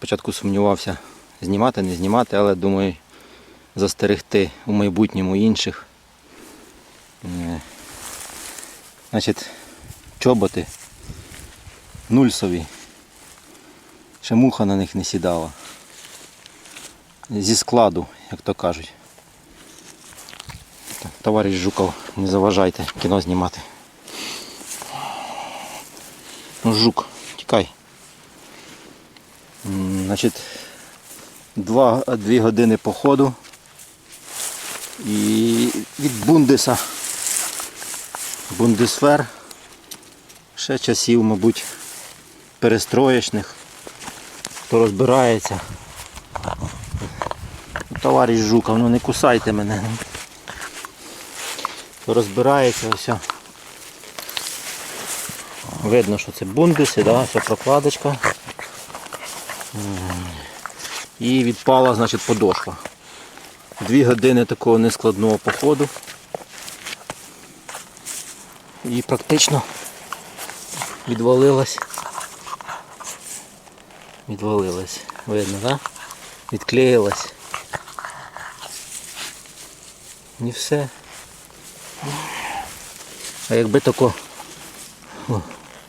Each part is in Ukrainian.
спочатку сумнівався знімати, не знімати, але думаю застерегти у майбутньому інших. Е, Значить, чоботи нульсові. Ще муха на них не сідала. Зі складу, як то кажуть. Так, товариш Жуков, не заважайте кіно знімати. Ну, жук, тікай. Значить, два, дві години походу. І від Бундеса. Бундесфер. Ще часів, мабуть, перестроєчних. Хто розбирається. Товариш Жуков, ну не кусайте мене. Хто розбирається, ось. Видно, що це бундеси, да? ось прокладочка. І відпала, значить, подошва. Дві години такого нескладного походу. І практично відвалилась. Відвалилась. Видно, так? Да? Відклеїлась. І все. А якби тако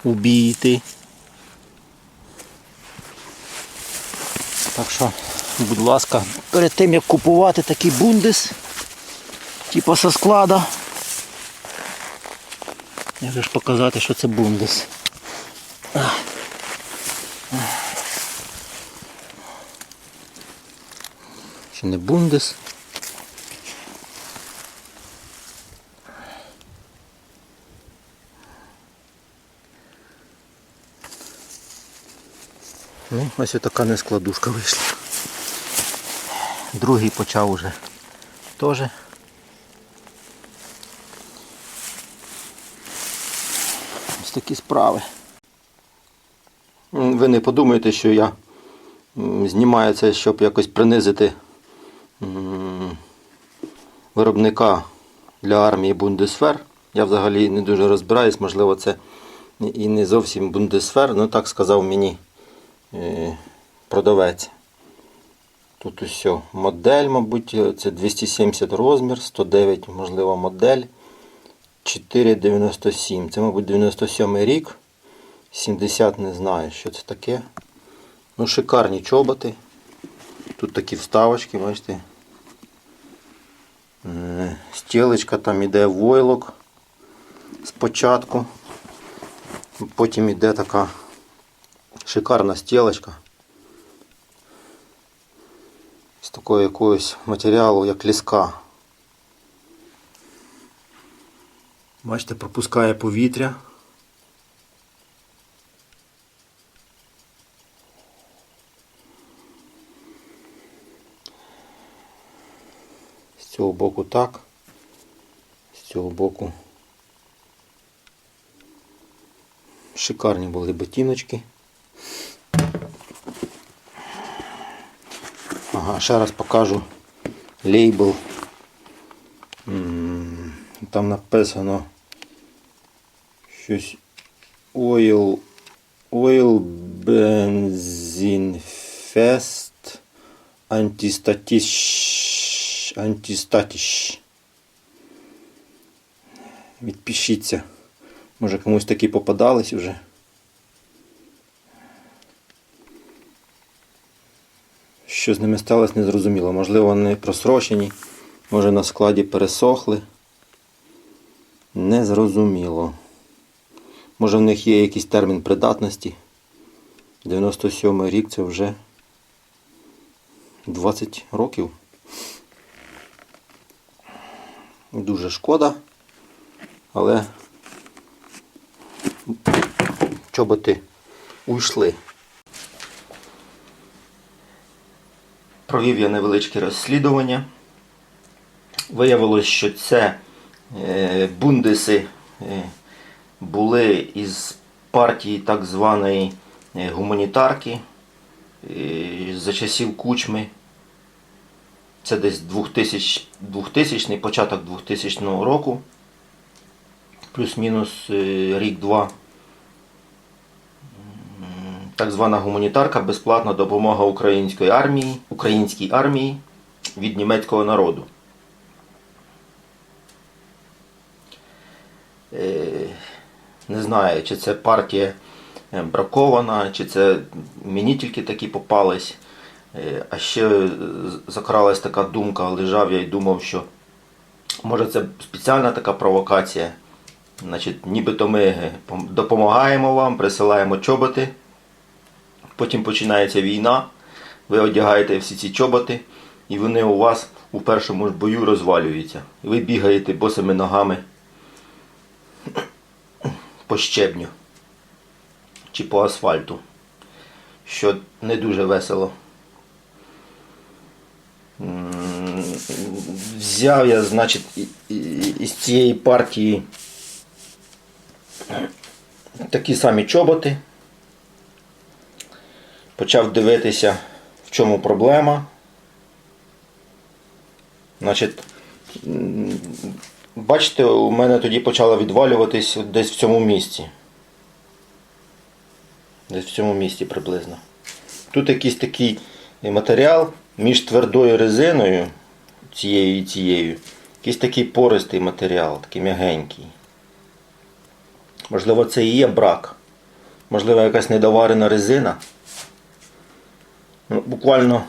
убійти. Так що, будь ласка, перед тим як купувати такий бундес, типу со склада, я же ж показати, що це бундес. Чи не бундес? Ну, ось така нескладушка вийшла. Другий почав уже теж. Ось такі справи. Ви не подумайте, що я знімаю це, щоб якось принизити виробника для армії Бундесфер. Я взагалі не дуже розбираюсь, можливо, це і не зовсім Бундесфер, ну так сказав мені продавець. Тут усе модель, мабуть, це 270 розмір, 109, можливо, модель. 4,97. Це, мабуть, 97 рік. 70 не знаю, що це таке. Ну, шикарні чоботи. Тут такі вставочки, бачите. Е, Стілечка там іде войлок спочатку. Потім іде така шикарна стілечка. З такого якогось матеріалу, як ліска. Бачите, пропускає повітря. З цього боку так, з цього боку шикарні були ботиночки. Ага, ще раз покажу лейбл. Там написано щось Oil Oil Benzine Fest Antistatish Antistatish Відпишіться. Може комусь такі попадались вже. Що з ними сталося, не зрозуміло. Можливо, вони просрочені, може на складі пересохли. Незрозуміло. Може в них є якийсь термін придатності. 97 рік це вже 20 років. Дуже шкода, але чоботи уйшли. Провів я невеличке розслідування. Виявилось, що це е, бундеси е, були із партії так званої е, гуманітарки за часів кучми. Це десь 2000, 2000 початок 2000 року. Плюс-мінус рік-два. Так звана гуманітарка безплатна допомога української армії, українській армії від німецького народу. Е, Не знаю, чи це партія е, бракована, чи це мені тільки такі попались. Е, А ще закралась така думка, лежав я і думав, що може це спеціальна така провокація. Значить, нібито ми допомагаємо вам, присилаємо чоботи. Потім починається війна, ви одягаєте всі ці чоботи, і вони у вас у першому ж бою розвалюються. Ви бігаєте босими ногами по щебню чи по асфальту, що не дуже весело. Взяв я, значить, із цієї партії такі самі чоботи. Почав дивитися, в чому проблема. Значить, бачите, у мене тоді почало відвалюватись десь в цьому місці. Десь в цьому місці приблизно. Тут якийсь такий матеріал між твердою резиною, цією і цією, якийсь такий пористий матеріал, такий м'ягенький. Можливо, це і є брак. Можливо, якась недоварена резина. Ну, буквально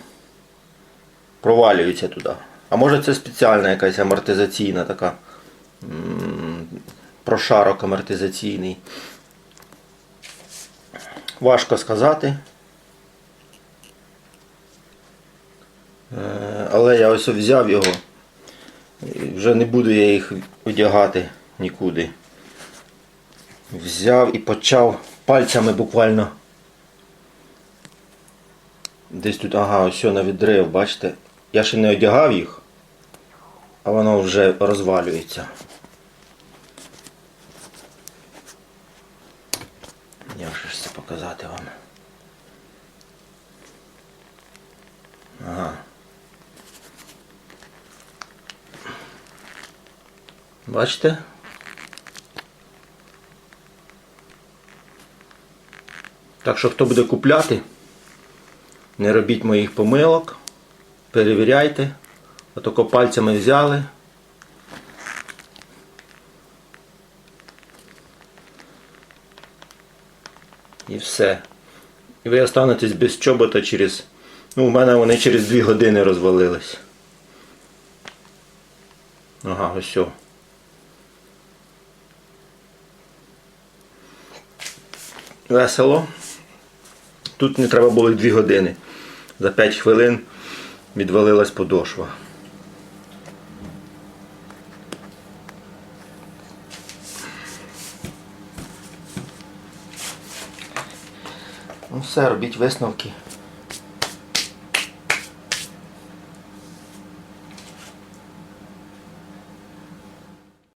провалюється туди. А може це спеціальна якась амортизаційна така прошарок амортизаційний. Важко сказати. Е, Але я ось взяв його. Вже не буду я їх одягати нікуди. Взяв і почав пальцями буквально. Десь тут, ага, ось на відрив, бачите? Я ще не одягав їх, а воно вже розвалюється. Я ж це показати вам. Ага. Бачите? Так що хто буде купляти, не робіть моїх помилок, перевіряйте. Отако пальцями взяли. І все. І ви останетесь без чобота через. Ну, у мене вони через 2 години розвалились. Ага, ось. о. Весело. Тут не треба було 2 години. За 5 хвилин відвалилась подошва. Ну все, робіть висновки.